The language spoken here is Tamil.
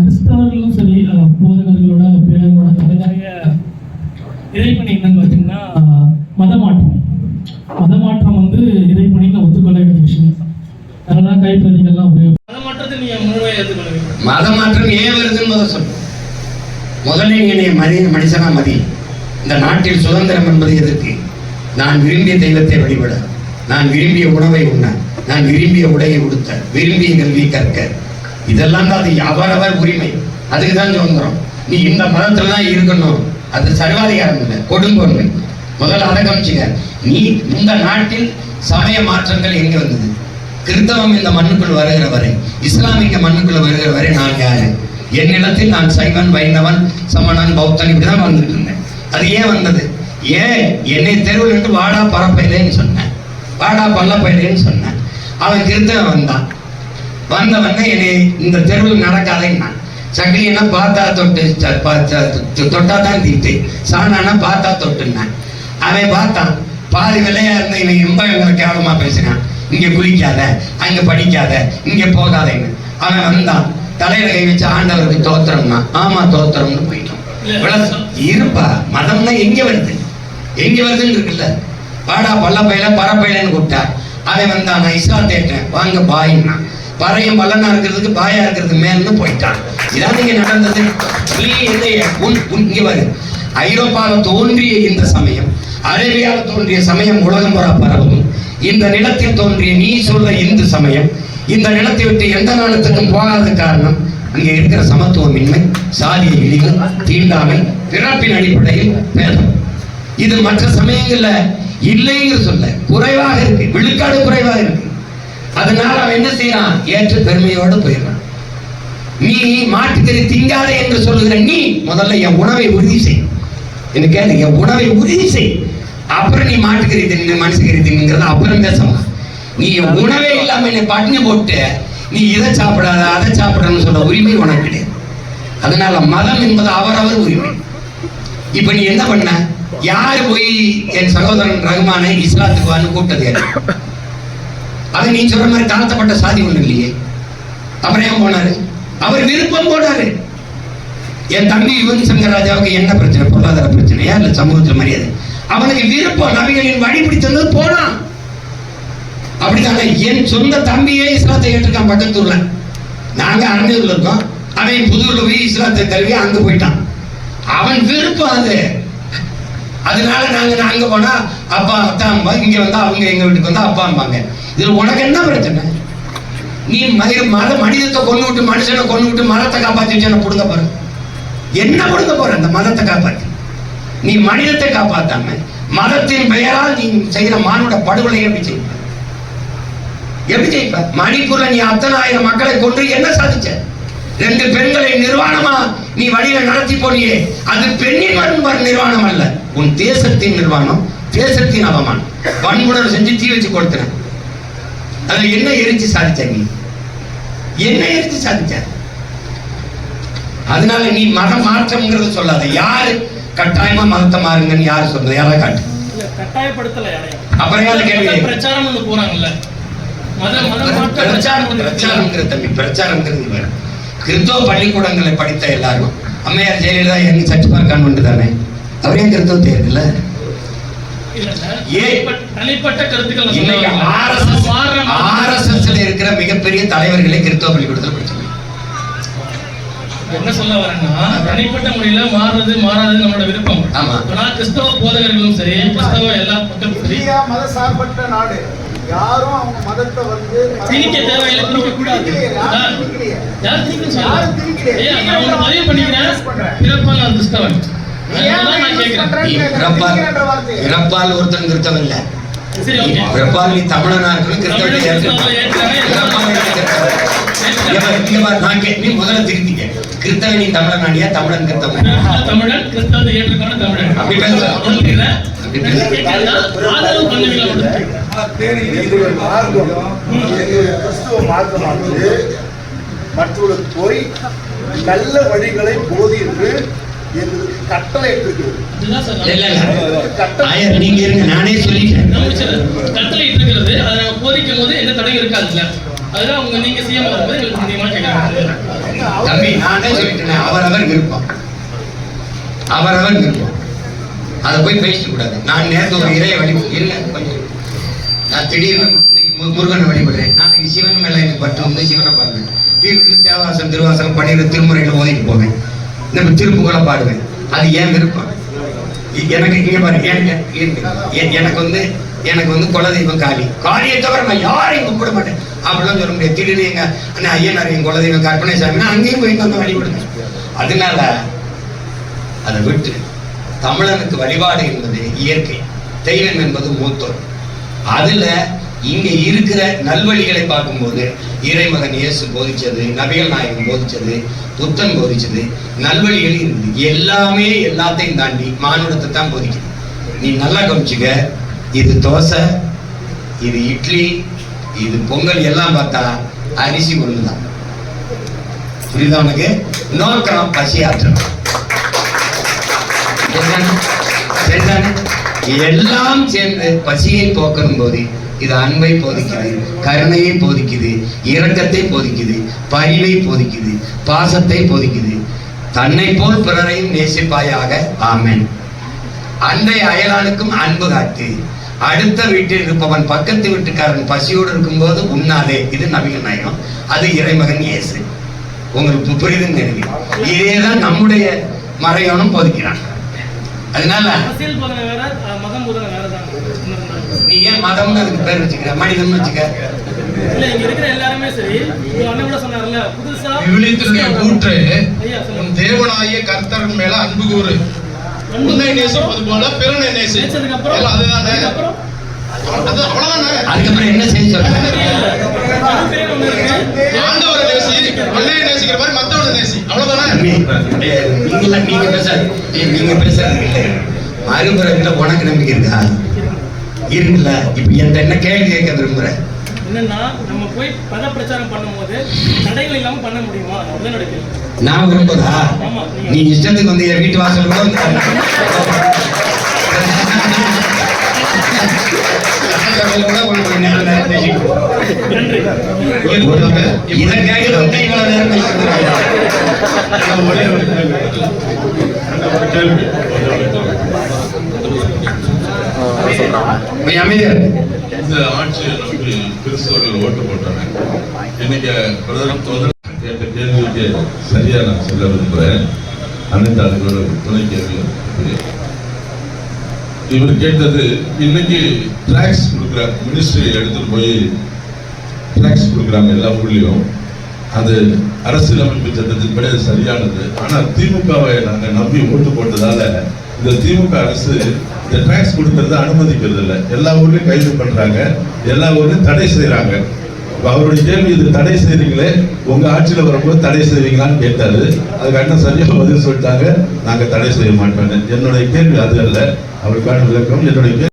கிறிஸ்தவர்களும் சரி போதகர்களோட பேரர்களோட தலையாய இறைப்பணி என்னன்னு பார்த்தீங்கன்னா மதமாற்றம். மதமாற்றம் வந்து இறைப்பணின்னு ஒத்துக்கொள்ள வேண்டிய விஷயம். தான் அதனால கைப்பிரதிகள்லாம் உபயோகம் மதமாற்றத்தை நீங்கள் முழுமையாக ஏற்றுக்கொள்வீங்க மத மாற்றம் ஏன் வருதுன்னு முதல் சொல்லு. முதல்ல நீ என்னை மதி மனுஷனா மதி. இந்த நாட்டில் சுதந்திரம் என்பது எதற்கு நான் விரும்பிய தெய்வத்தை வழிபட நான் விரும்பிய உணவை உண்ண நான் விரும்பிய உடையை உடுத்த விரும்பிய கல்வி கற்க இதெல்லாம் தான் அது அவரவர் உரிமை. அதுக்கு தான் சுதந்திரம் நீ இந்த மதத்தில் தான் இருக்கணும். அது சர்வாதிகாரம் இல்லை கொடுங்கொன்மை. முதல்ல அதை நீ இந்த நாட்டில் சமய மாற்றங்கள் எங்கே வந்தது? கிறிஸ்தவம் இந்த மண்ணுக்குள் வருகிற வரை இஸ்லாமிக்க மண்ணுக்குள் வருகிற வரை நான் யாரு? என் நிலத்தில் நான் சைவன் வைணவன் சமணன் பௌத்தன் இப்படிதான் வந்துட்டு இருந்தேன். அது ஏன் வந்தது? ஏன் என்னை தெருவில் இருந்து வாடா பரப்பையிலேன்னு சொன்னேன். வாடா பல்லப்பையிலேன்னு சொன்னேன். அவன் கிறிஸ்தவன் வந்தான் வந்தவங்க என்னை இந்த தெருவில் நடக்காதேன்னா சக்கிலியனா பார்த்தா தொட்டு பா- தொட்டா தான் தீட்டு. சாணானா பார்த்தா தொட்டுனான். அவன் பார்த்தான் பாதி விலையா இருந்த இவன் ரொம்ப எங்களை கேவலமா பேசினான் இங்க குளிக்காத அங்க படிக்காத இங்க போகாதேன்னு. அவன் வந்தான். தலையில கை வச்சு ஆண்டவருக்கு தோத்திரம்னா ஆமா தோத்திரம்னு போயிட்டான் விளக்கம் இருப்பா. மதம்னா எங்க வருது? எங்க வருதுன்னு இருக்குல்ல. வாடா பயில பரப்பையிலன்னு கூப்பிட்டா. அவன் வந்தான். நான் இஸ்லாம் தேட்டேன் வாங்க பாயின்னா பறையும் பலனா இருக்கிறதுக்கு பாயா இருக்கிறது மேல்னு போயிட்டான். இதான் இங்க நடந்தது. நீ என்னைய இங்க வரு. ஐரோப்பாவில் தோன்றிய இந்த சமயம் அரேபியாவில் தோன்றிய சமயம் உலகம் புறா பரவும். இந்த நிலத்தில் தோன்றிய நீ சொல்ல இந்து சமயம் இந்த நிலத்தை விட்டு எந்த நாளத்துக்கும் போகாத காரணம் அங்கே இருக்கிற சமத்துவமின்மை சாதிய இழிவு தீண்டாமை பிறப்பின் அடிப்படையில் பேதம். இது மற்ற சமயங்கள்ல இல்லைங்கிற சொல்ல. குறைவாக இருக்கு. விழுக்காடு குறைவாக இருக்கு. அதனால அவன் என்ன செய்யறான்? ஏற்று பெருமையோடு போயிடுறான். நீ மாட்டுக்கறி திங்காதே என்று சொல்லுகிற நீ முதல்ல என் உணவை உறுதி செய். என்ன கேளு என் உணவை உறுதி செய். அப்புறம் நீ மாட்டுக்கறி தின்னு மனுஷக்கறி தின்னுங்கிறத அப்புறம் பேசலாம். நீ என் உணவே இல்லாம என்னை பட்டினி போட்டு நீ இதை சாப்பிடாத அதை சாப்பிடணும்னு சொல்ற உரிமை உனக்கு கிடையாது. அதனால மதம் என்பது அவரவர் உரிமை. இப்ப நீ என்ன பண்ண? யார் போய் என் சகோதரன் ரகுமானை இஸ்லாத்துக்கு வான்னு கூப்பிட்டது அது நீ சொல்ற மாதிரி தாழ்த்தப்பட்ட சாதி ஒண்ணு இல்லையே. அப்புறம் ஏன் போனாரு? அவர் விருப்பம் போனாரு. என் தம்பி யுவன் சங்கர் ராஜாவுக்கு என்ன பிரச்சனை? பொருளாதார பிரச்சனையா இல்ல சமூகத்துல மரியாதை? அவனுக்கு விருப்பம் நபிகளின் வழி பிடித்தது போனான். அப்படித்தானே? என் சொந்த தம்பியே இஸ்லாத்தை ஏற்றிருக்கான் பக்கத்தூர்ல. நாங்க அரணியூர்ல இருக்கோம். அவன் புதூர்ல போய் இஸ்லாத்தை தழுவி அங்க போயிட்டான். அவன் விருப்பம் அது. அதனால நாங்க அங்க போனா அப்பா அத்தாம்பா இங்க வந்தா அவங்க எங்க வீட்டுக்கு வந்தா அப்பாம்பாங்க. இதுல உனக்கு என்ன பிரச்சனை? நீ மயிர் மத மனிதத்தை கொண்டு விட்டு மனுஷனை கொண்டு விட்டு மதத்தை காப்பாத்தி வச்சு புடுங்க பாரு என்ன புடுங்க போற அந்த மதத்தை காப்பாத்தி? நீ மனிதத்தை காப்பாத்தாம மதத்தின் பெயரால் நீ செய்யற மானுட படுகொலை எப்படி செய்வ எப்படி செய்வ மணிப்பூர்ல நீ அத்தனை ஆயிரம் மக்களை கொண்டு என்ன சாதிச்ச? ரெண்டு பெண்களை நிர்வாணமா நீ வழியில நடத்தி போனியே அது பெண்ணின் வரும் நிர்வாணம் அல்ல உன் தேசத்தின் நிர்வாணம் தேசத்தின் அவமானம். வன்முறை செஞ்சு தீ வச்சு கொடுத்துறேன் அதுல என்ன எரிச்சு சாதிச்ச நீ? என்ன எரிச்சு சாதிச்ச அதனால நீ மதம் மாற்றம்ங்கிறத சொல்லாத. யாரு கட்டாயமா மதத்தை மாறுங்கன்னு யாரு சொல்றது? யாரா காட்டு. கட்டாயப்படுத்தல அப்புறம் யாரு கேள்வி மத பிரச்சாரம் ஒண்ணு போறாங்கல்ல. மத மத பிரச்சாரம்ங்கிற தம்பி பிரச்சாரம்ங்கிறது வேற. கிறிஸ்தவ பள்ளிக்கூடங்களை படித்த எல்லாரும் அம்மையார் ஜெயலலிதா எங்க சர்ச் கான்வென்ட் தானே? அவரே கிறிஸ்தவத்தை இருக்குல்ல? தனிப்பட்ட கருத்துக்கள் ஆர்எஸ்எஸ்ல இருக்கிற மிகப்பெரிய தலைவர்களே கிறிஸ்தவ பள்ளிக்கூடத்தில் என்ன சொல்ல வரேன்னா தனிப்பட்ட முறையில மாறுறது மாறாதது நம்மளோட விருப்பம். ஆனா கிறிஸ்தவ போதகர்களும் சரி கிறிஸ்தவ எல்லா மக்களும் சரி. மத சார்பற்ற நாடு. யாரும் அவங்க மதத்தை வந்து திணிக்க தேவையில்லை திணிக்க கூடாது. யாரும் நான் பதிவு பண்ணிக்கிறேன். கிறிஸ்தவன். பிறப்பால் ஒருத்தன் கிறிஸ்தவன் இல்ல. பிறப்பால் நீ தமிழனா இருக்கணும் பிறப்பால் நீ முதல்ல திருத்திக்க. கிறிஸ்தவன் நீ தமிழனாடியா தமிழன் கிறிஸ்தவன் நான் தமிழன் கிறிஸ்தவத்தை ஏற்றுக்கொண்ட தமிழன். அப்படி மார்க்கமானது மற்றவர்களுக்கு போய் நல்ல வழிகளை போதித்து எங்களுக்கு கட்டளை இருக்கிறது இதுதான் சார் இல்ல நான் இல்ல ஆயர் நீங்க இருங்க நானே சொல்லிட்டேன் கவனிச்சது. கட்டளை இருக்கிறது அதை நம்ம போதிக்கும் போது எந்த தடையும் இருக்காதுல்ல அதுதான் உங்க நீங்க சிஎம் வரும்போது எங்களுக்கு முக்கியமா கேட்கறாங்க தம்பி நானே சொல்லிட்டேன் அவரவர் விருப்பம். அவரவர் விருப்பம். அதை போய் பேசிட்டு கூடாது. நான் நேரத்து ஒரு இறைய வழி இல்ல கொஞ்சம். நான் திடீர்னு இன்னைக்கு முருகனை வழிபடுறேன். நாளைக்கு சிவன் மேல எனக்கு பட்டு வந்து சிவனை பாடுவேன் திடீர்னு தேவாசம் திருவாசகம் பண்ணிடுற திருமுறையில ஓதிட்டு போவேன். நம்ம திருப்புகளை பாடுவேன். அது ஏன் விருப்பம். எனக்கு இங்க பாருங்க எனக்கு எனக்கு வந்து எனக்கு வந்து குலதெய்வம் காளி. காளியை தவிர நான் யாரையும் கும்பிட மாட்டேன். அப்படிலாம் சொல்ல முடியாது. திடீர்னு எங்க அண்ணா ஐயனார் என் குலதெய்வம் கற்பனை சாமினா அங்கேயும் போய் வந்து வழிபடுங்க அதனால அதை விட்டு தமிழனுக்கு வழிபாடு என்பது இயற்கை. தெய்வம் என்பது மூத்தோர். அதுல இங்க இருக்கிற நல்வழிகளை பார்க்கும்போது இறைமகன் இயேசு போதிச்சது நபிகள் நாயகம் போதிச்சது புத்தன் போதிச்சது நல்வழிகள் இருக்குது எல்லாமே எல்லாத்தையும் தாண்டி மானுடத்தை தான் போதிக்குது. நீ நல்லா கவனிச்சுக்க இது தோசை இது இட்லி இது பொங்கல் எல்லாம் பார்த்தா அரிசி ஒண்ணுதான் புரியுதா உனக்கு? நோக்கம் பசி ஆற்றணும் சரிதானே? எல்லாம் சேர்ந்து பசியை போக்கணும் போது இது அன்பை போதிக்குது கருணையை போதிக்குது இரக்கத்தை போதிக்குது பரிவை போதிக்குது பாசத்தை போதிக்குது. தன்னை போல் பிறரையும் நேசிப்பாயாக ஆமென். அன்றை அயலானுக்கும் அன்பு காட்டு அடுத்த வீட்டில் இருப்பவன் பக்கத்து வீட்டுக்காரன் பசியோடு இருக்கும்போது உண்ணாதே. இது நவீன நயம் அது இறைமகன் இயேசு. உங்களுக்கு புரியுதுன்னு நினைக்கிறேன் இதேதான் நம்முடைய மறையோனும் போதிக்கிறான். அதனால நீ ஏன் மதம்னு அதுக்கு பேர் வச்சுக்கிற? மனிதன் வச்சுக்க. இல்ல இங்க இருக்கிற எல்லாருமே சரி. அண்ணன் கூட சொன்னார்ல புதுசா விவிலியத்தினுடைய கூற்று. ஐயா உன் சொல்லுங்க தேவனாகிய கர்த்தர் மேல அன்பு கூறு. உன்னை நேசிப்பது போல பிறனை நேசி நேசிச்சதுக்கு அப்புறம்? எல்லாம் அதுதானே? அதுக்கப்புறம்? அது என்ன செய்ய சொல்ற? அதுக்கு ஒண்ணு இருக்கு ஆண்டவரை நேசி உன்னை நேசிக்கிற மாதிரி மத்தவனை நேசி. அவ்வளவுதானே? நீங்கள நீங்க பேச நீங்க மறுபுறத்துல உனக்கு நம்பிக்கை இருக்கா? இருக்குல்ல இப்ப என்கிட்ட என்ன கேள்வி கேட்க விரும்புற? என்னன்னா நம்ம போய் பத பிரச்சாரம் பண்ணும்போது தடைகள் இல்லாம பண்ண முடியுமா? அதுதான் கேள்வி நான் விரும்புறா ஆமா, நீங்க- நீ இஷ்டத்துக்கு வந்து என் வீட்டு வாசல் கூட வந்து கூட இதை இவ்வளவு நேரம். இந்த கிறிஸ்தவர்கள் ஓட்டு போட்டாங்க. இன்னைக்கு பிரதமர் கேட்ட கேள்விக்கு சரியா நான் சொல்ல விரும்புகிறேன் அனைத்து துணை கேள்வி இவர் கேட்டது இன்னைக்கு டிராக்ஸ் கொடுக்குற மினிஸ்ட்ரி எடுத்துட்டு போய் டிராக்ஸ் கொடுக்குறாங்க எல்லா ஊர்லேயும் அது அரசியலமைப்பு சட்டத்தின்படி அது சரியானது. ஆனா திமுகவை நாங்கள் நம்பி ஓட்டு போட்டதால இந்த திமுக அரசு இந்த டிராக்ஸ் கொடுக்கறத அனுமதிக்கிறது இல்லை எல்லா ஊர்லேயும் கைது பண்றாங்க. எல்லா ஊர்லேயும் தடை செய்யறாங்க இப்போ அவருடைய கேள்வி இது தடை செய்கிறீங்களே உங்க ஆட்சியில வரும்போது தடை செய்வீங்களான்னு கேட்டாரு. அதுக்கு அண்ணன் சரியாக பதில் சொல்லிட்டாங்க. நாங்க தடை செய்ய மாட்டோம்னு. என்னுடைய கேள்வி அது அல்ல. அவருக்கான விளக்கம் என்னுடைய கேள்வி